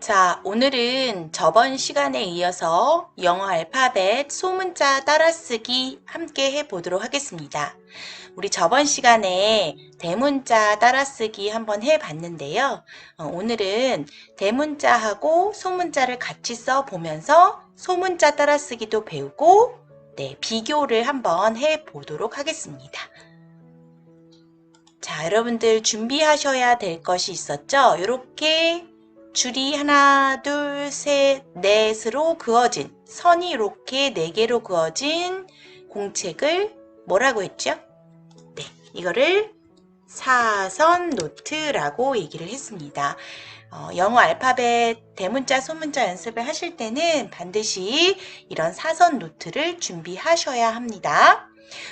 자, 오늘은 저번 시간에 이어서 영어 알파벳 소문자 따라쓰기 함께 해보도록 하겠습니다. 우리 저번 시간에 대문자 따라쓰기 한번 해봤는데요. 어, 오늘은 대문자하고 소문자를 같이 써보면서 소문자 따라쓰기도 배우고 네, 비교를 한번 해보도록 하겠습니다. 자, 여러분들 준비하셔야 될 것이 있었죠? 이렇게 줄이 하나, 둘, 셋, 넷으로 그어진 선이 이렇게 네 개로 그어진 공책을 뭐라고 했죠? 네, 이거를 사선 노트라고 얘기를 했습니다. 어, 영어 알파벳 대문자, 소문자 연습을 하실 때는 반드시 이런 사선 노트를 준비하셔야 합니다.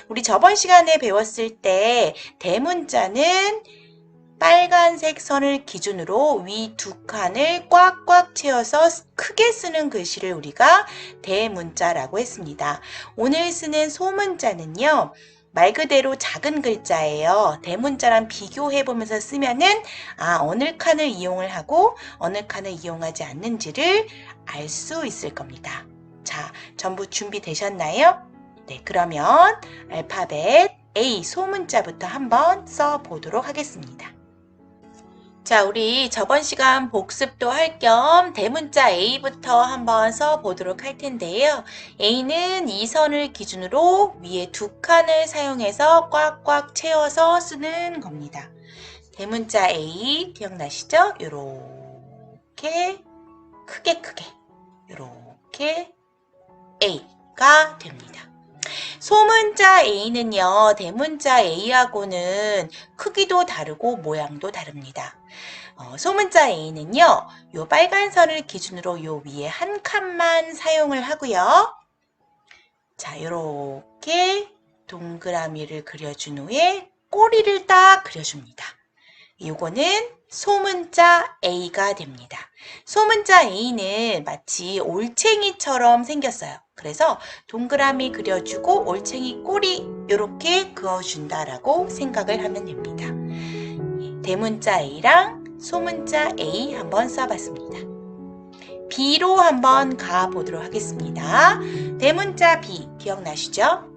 우리 저번 시간에 배웠을 때 대문자는 빨간색 선을 기준으로 위 두 칸을 꽉꽉 채워서 크게 쓰는 글씨를 우리가 대문자라고 했습니다. 오늘 쓰는 소문자는요. 말 그대로 작은 글자예요. 대문자랑 비교해 보면서 쓰면은 아, 어느 칸을 이용을 하고 어느 칸을 이용하지 않는지를 알 수 있을 겁니다. 자, 전부 준비되셨나요? 네, 그러면 알파벳 A 소문자부터 한번 써 보도록 하겠습니다. 자, 우리 저번 시간 복습도 할 겸 대문자 A부터 한번 써보도록 할 텐데요. A는 이 선을 기준으로 위에 두 칸을 사용해서 꽉꽉 채워서 쓰는 겁니다. 대문자 A 기억나시죠? 요렇게 크게 크게 요렇게 A가 됩니다. 소문자 A는요, 대문자 A하고는 크기도 다르고 모양도 다릅니다. 어, 소문자 A는요, 요 빨간 선을 기준으로 요 위에 한 칸만 사용을 하고요. 자, 요렇게 동그라미를 그려준 후에 꼬리를 딱 그려줍니다. 요거는 소문자 A가 됩니다. 소문자 A는 마치 올챙이처럼 생겼어요. 그래서 동그라미 그려주고 올챙이 꼬리 이렇게 그어준다라고 생각을 하면 됩니다. 대문자 A랑 소문자 A 한번 써봤습니다. B로 한번 가보도록 하겠습니다. 대문자 B 기억나시죠?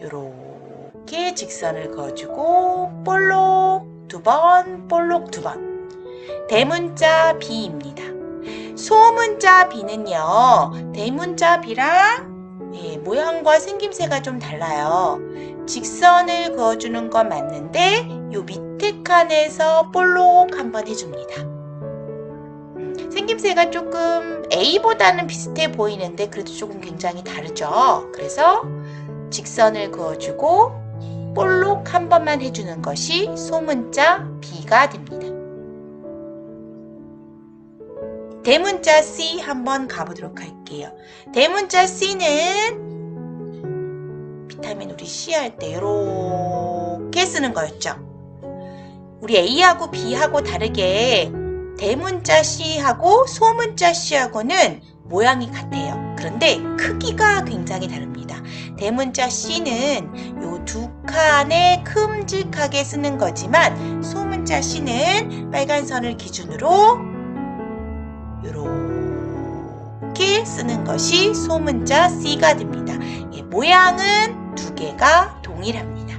이렇게 직선을 그어주고 볼록 두 번, 볼록 두 번. 대문자 B입니다. 소문자 B는요, 대문자 B랑 예, 모양과 생김새가 좀 달라요. 직선을 그어주는 건 맞는데, 요 밑에 칸에서 볼록 한 번 해줍니다. 음, 생김새가 조금 A보다는 비슷해 보이는데, 그래도 조금 굉장히 다르죠. 그래서 직선을 그어주고, 볼록 한 번만 해주는 것이 소문자 B가 됩니다. 대문자 C 한번 가보도록 할게요. 대문자 C는 비타민 우리 C 할 때 이렇게 쓰는 거였죠. 우리 A하고 B하고 다르게 대문자 C하고 소문자 C하고는 모양이 같아요. 그런데 크기가 굉장히 다릅니다. 대문자 C는 요 두 칸에 큼직하게 쓰는 거지만 소문자 C는 빨간 선을 기준으로 이렇게 쓰는 것이 소문자 C가 됩니다. 예, 모양은 두 개가 동일합니다.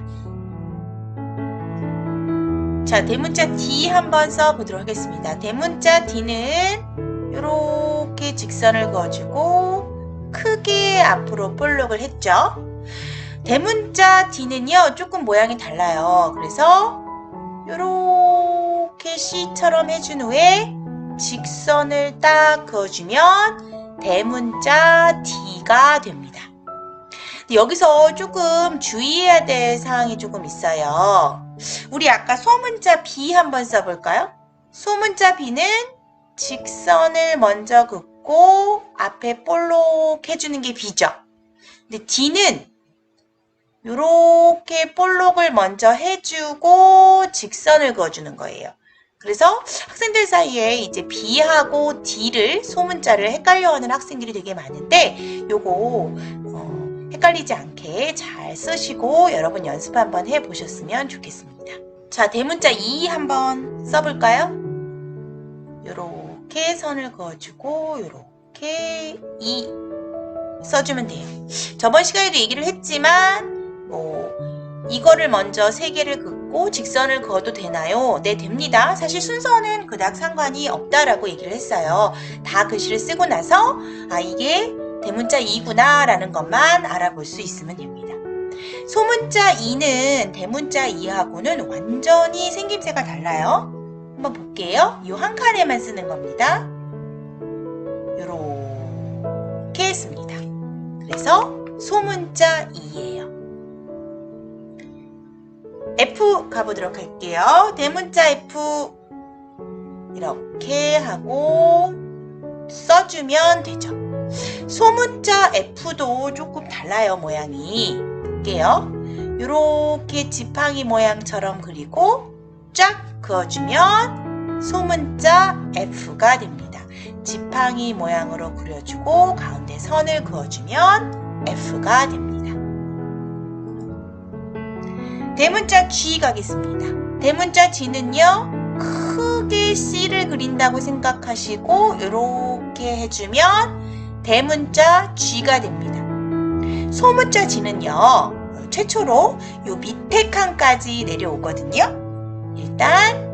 자, 대문자 D 한번 써보도록 하겠습니다. 대문자 D는 이렇게 직선을 그어주고 크게 앞으로 볼록을 했죠. 대문자 D는요, 조금 모양이 달라요. 그래서 이렇게 C처럼 해준 후에 직선을 딱 그어주면 대문자 D가 됩니다. 여기서 조금 주의해야 될 사항이 조금 있어요. 우리 아까 소문자 B 한번 써볼까요? 소문자 B는 직선을 먼저 긋고 앞에 볼록 해주는 게 B죠. 근데 D는 이렇게 볼록을 먼저 해주고 직선을 그어주는 거예요. 그래서 학생들 사이에 이제 B하고 D를 소문자를 헷갈려하는 학생들이 되게 많은데 요거 어, 헷갈리지 않게 잘 쓰시고 여러분 연습 한번 해보셨으면 좋겠습니다. 자 대문자 E 한번 써볼까요? 요렇게 요렇게 선을 그어주고 요렇게 이 써주면 돼요. 저번 시간에도 얘기를 했지만 뭐 이거를 먼저 세 개를 긋고 직선을 그어도 되나요? 네, 됩니다. 사실 순서는 그닥 상관이 없다라고 얘기를 했어요. 다 글씨를 쓰고 나서 아 이게 대문자 2구나 라는 것만 알아볼 수 있으면 됩니다. 소문자 2는 대문자 2하고는 완전히 생김새가 달라요. 한번 볼게요. 이 한 칸에만 쓰는 겁니다. 요렇게 했습니다. 그래서 소문자 2예요. F 가보도록 할게요. 대문자 F 이렇게 하고 써주면 되죠. 소문자 F도 조금 달라요, 모양이. 볼게요. 이렇게 지팡이 모양처럼 그리고 쫙 그어주면 소문자 F가 됩니다. 지팡이 모양으로 그려주고 가운데 선을 그어주면 F가 됩니다. 대문자 G 가겠습니다. 대문자 G는요, 크게 C를 그린다고 생각하시고 이렇게 해주면 대문자 G가 됩니다. 소문자 G는요, 최초로 요 밑에 칸까지 내려오거든요. 일단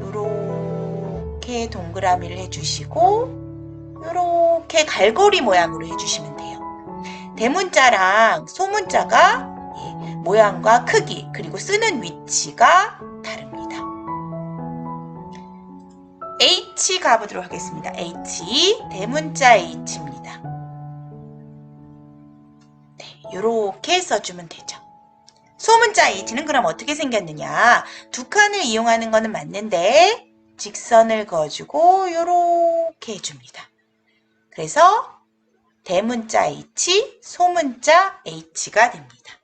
요렇게 동그라미를 해주시고 요렇게 갈고리 모양으로 해주시면 돼요. 대문자랑 소문자가 예, 모양과 크기 그리고 쓰는 위치가 다릅니다. H 가보도록 하겠습니다. H 대문자 H입니다. 네, 요렇게 써주면 되죠. 소문자 H는 그럼 어떻게 생겼느냐? 두 칸을 이용하는 거는 맞는데 직선을 그어주고 요렇게 해줍니다. 그래서 대문자 H, 소문자 H가 됩니다.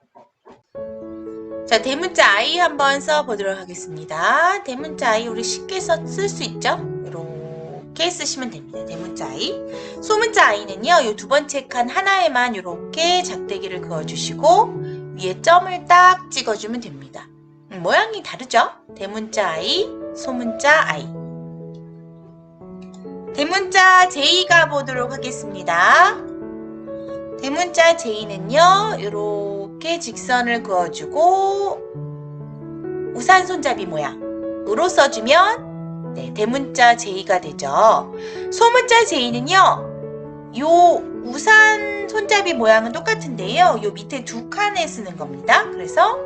자, 대문자 I 한번 써보도록 하겠습니다. 대문자 I 우리 쉽게 쓸 수 있죠? 이렇게 쓰시면 됩니다. 대문자 I. 소문자 I는요, 이 두 번째 칸 하나에만 이렇게 작대기를 그어주시고 위에 점을 딱 찍어주면 됩니다. 음, 모양이 다르죠? 대문자 I, 소문자 I. 대문자 J가 보도록 하겠습니다. 대문자 J는요, 이렇게 직선을 그어주고 우산 손잡이 모양으로 써주면 네, 대문자 J가 되죠. 소문자 J는요, 요 우산 손잡이 모양은 똑같은데요. 요 밑에 두 칸에 쓰는 겁니다. 그래서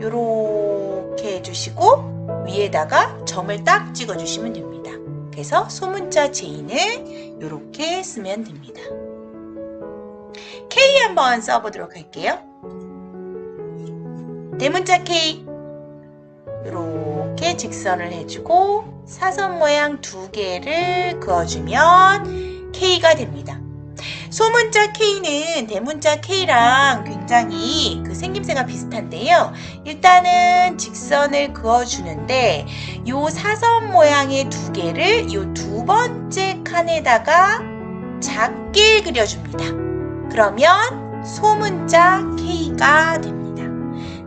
요렇게 해주시고 위에다가 점을 딱 찍어주시면 됩니다. 그래서 소문자 J는 요렇게 쓰면 됩니다. K 한번 써보도록 할게요. 대문자 K 이렇게 직선을 해주고 사선 모양 두 개를 그어주면 K가 됩니다. 소문자 K는 대문자 K랑 굉장히 그 생김새가 비슷한데요. 일단은 직선을 그어주는데 요 사선 모양의 두 개를 요 두 번째 칸에다가 작게 그려줍니다. 그러면 소문자 K가 됩니다.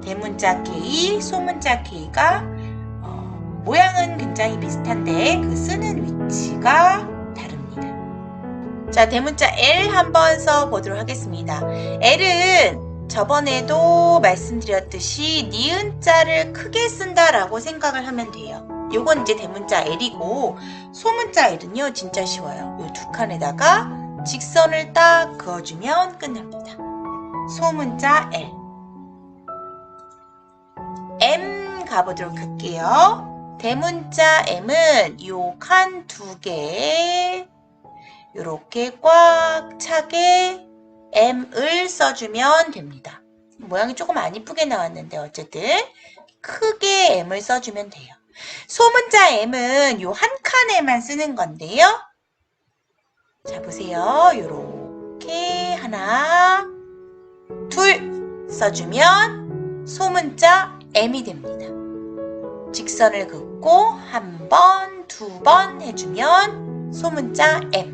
대문자 K, 소문자 K가 어, 모양은 굉장히 비슷한데 그 쓰는 위치가. 자, 대문자 L 한번 써 보도록 하겠습니다. L은 저번에도 말씀드렸듯이 니은자를 크게 쓴다라고 생각을 하면 돼요. 요건 이제 대문자 L이고 소문자 L은요 진짜 쉬워요. 요 두 칸에다가 직선을 딱 그어주면 끝납니다. 소문자 L. M 가보도록 할게요. 대문자 M은 요 칸 두 개에 요렇게 꽉 차게 M을 써주면 됩니다. 모양이 조금 안 이쁘게 나왔는데 어쨌든 크게 M을 써주면 돼요. 소문자 M은 요 한 칸에만 쓰는 건데요. 자, 보세요. 요렇게 하나, 둘 써주면 소문자 M이 됩니다. 직선을 긋고 한 번, 두 번 해주면 소문자 M.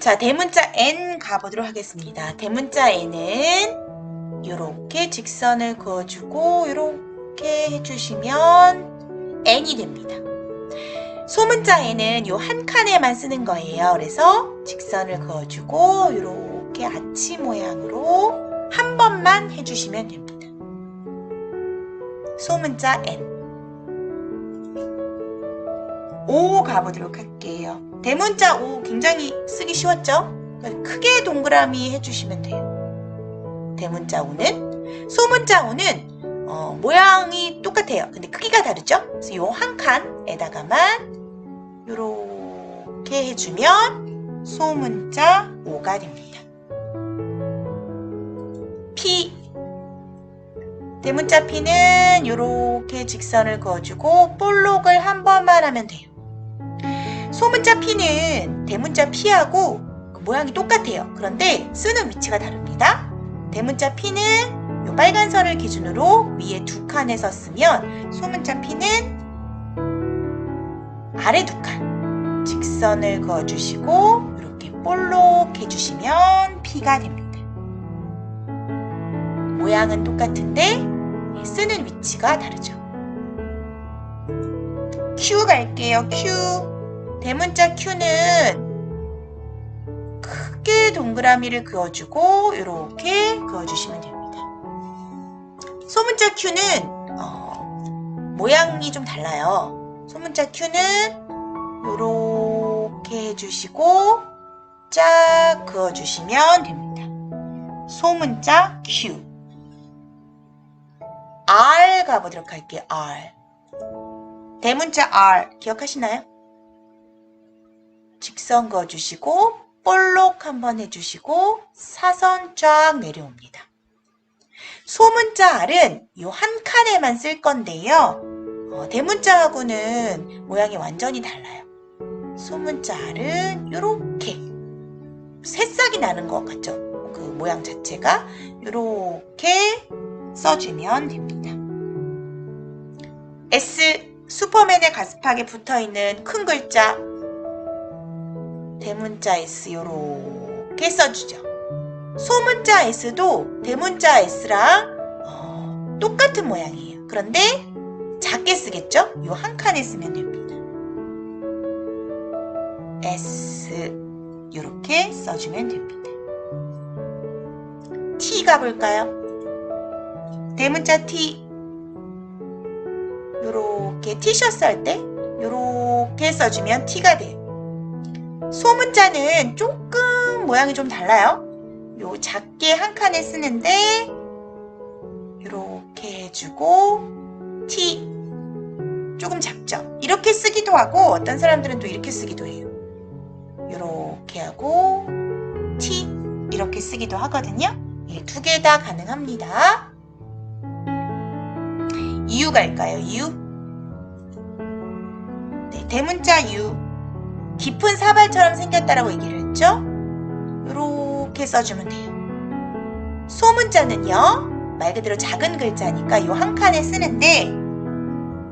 자, 대문자 N 가보도록 하겠습니다. 대문자 N은 요렇게 직선을 그어주고 요렇게 해주시면 N이 됩니다. 소문자에는 요한 칸에만 쓰는 거예요. 그래서 직선을 그어주고 이렇게 아치 모양으로 한 번만 해주시면 됩니다. 소문자 N. O 가보도록 할게요. 대문자 O 굉장히 쓰기 쉬웠죠? 크게 동그라미 해주시면 돼요. 대문자 O는 소문자 O는 어, 모양이 똑같아요. 근데 크기가 다르죠? 그래서 요 한 칸에다가만 요렇게 해주면 소문자 O가 됩니다. P 대문자 P는 요렇게 직선을 그어주고 볼록을 한 번만 하면 돼요. 소문자 P는 대문자 P하고 그 모양이 똑같아요. 그런데 쓰는 위치가 다릅니다. 대문자 P는 요 빨간 선을 기준으로 위에 두 칸에서 쓰면 소문자 P는 아래 두 칸 직선을 그어주시고 이렇게 볼록 해주시면 P가 됩니다. 모양은 똑같은데 쓰는 위치가 다르죠. Q 갈게요. Q. 대문자 Q는 크게 동그라미를 그어주고 이렇게 그어주시면 됩니다. 소문자 Q는 어, 모양이 좀 달라요. 소문자 Q는 이렇게 해주시고 쫙 그어주시면 됩니다. 소문자 Q. R 가보도록 할게요. R. 대문자 R 기억하시나요? 직선 그어주시고 볼록 한번 해주시고 사선 쫙 내려옵니다. 소문자 R은 이 한 칸에만 쓸 건데요. 어, 대문자하고는 모양이 완전히 달라요. 소문자 R은 이렇게 새싹이 나는 것 같죠? 그 모양 자체가 이렇게 써주면 됩니다. S 슈퍼맨의 가슴팍에 붙어있는 큰 글자 대문자 S 요렇게 써주죠. 소문자 S도 대문자 S랑 어, 똑같은 모양이에요. 그런데 작게 쓰겠죠? 요 한 칸에 쓰면 됩니다. S 요렇게 써주면 됩니다. T 가볼까요? 대문자 T 요렇게 티셔츠 할 때 요렇게 써주면 T가 돼요. 소문자는 조금 모양이 좀 달라요. 요 작게 한 칸에 쓰는데 요렇게 해주고 T 조금 작죠. 이렇게 쓰기도 하고 어떤 사람들은 또 이렇게 쓰기도 해요. 요렇게 하고 T 이렇게 쓰기도 하거든요. 예, 두개 다 가능합니다. 이유 갈까요? 이유? 네, 대문자 유. 깊은 사발처럼 생겼다라고 얘기를 했죠? 이렇게 써주면 돼요. 소문자는요, 말 그대로 작은 글자니까 이 한 칸에 쓰는데,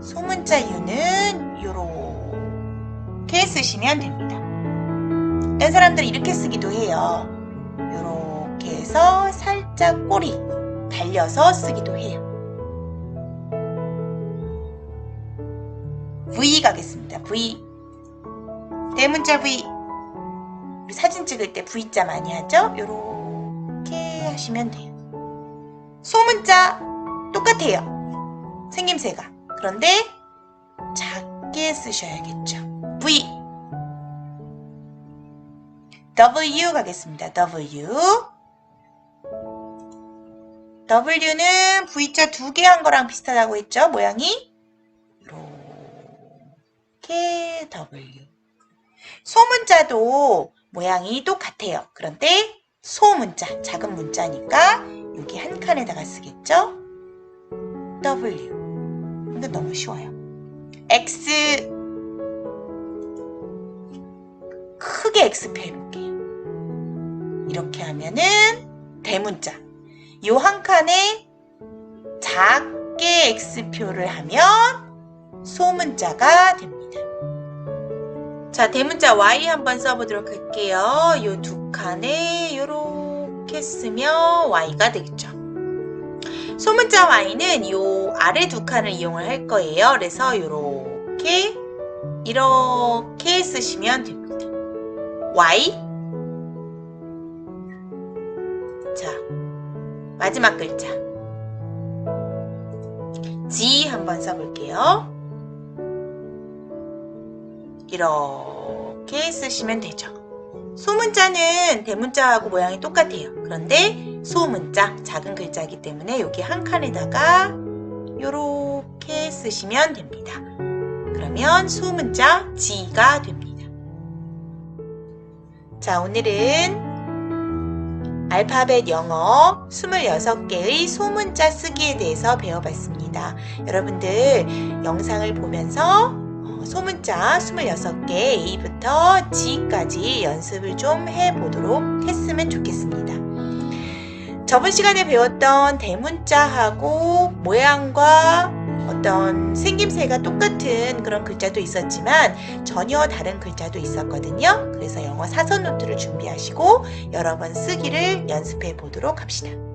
소문자 유는 이렇게 쓰시면 됩니다. 어떤 사람들은 이렇게 쓰기도 해요. 이렇게 해서 살짝 꼬리 달려서 쓰기도 해요. V 가겠습니다. V. 대문자 V. 우리 사진 찍을 때 V자 많이 하죠? 이렇게 하시면 돼요. 소문자 똑같아요. 생김새가. 그런데 작게 쓰셔야겠죠. V. W 가겠습니다. W. W는 V자 두 개 한 거랑 비슷하다고 했죠? 모양이. 이렇게 W. 소문자도 모양이 똑같아요. 그런데 소문자, 작은 문자니까 여기 한 칸에다가 쓰겠죠? W. 이거 너무 쉬워요. X. 크게 X표 해볼게요. 이렇게 하면은 대문자. 요 한 칸에 작게 X표를 하면 소문자가 됩니다. 자, 대문자 Y 한번 써보도록 할게요. 요 두 칸에 요렇게 쓰면 Y가 되겠죠. 소문자 Y는 요 아래 두 칸을 이용을 할 거예요. 그래서 요렇게 이렇게 쓰시면 됩니다. Y 자 마지막 글자 G 한번 써볼게요. 이렇게 쓰시면 되죠. 소문자는 대문자하고 모양이 똑같아요. 그런데 소문자 작은 글자이기 때문에 여기 한 칸에다가 이렇게 쓰시면 됩니다. 그러면 소문자 G가 됩니다. 자, 오늘은 알파벳 영어 26개의 소문자 쓰기에 대해서 배워봤습니다. 여러분들 영상을 보면서 어, 소문자 26개 A부터 G까지 연습을 좀 해보도록 했으면 좋겠습니다. 저번 시간에 배웠던 대문자하고 모양과 어떤 생김새가 똑같은 그런 글자도 있었지만 전혀 다른 글자도 있었거든요. 그래서 영어 사선 노트를 준비하시고 여러 번 쓰기를 연습해 보도록 합시다.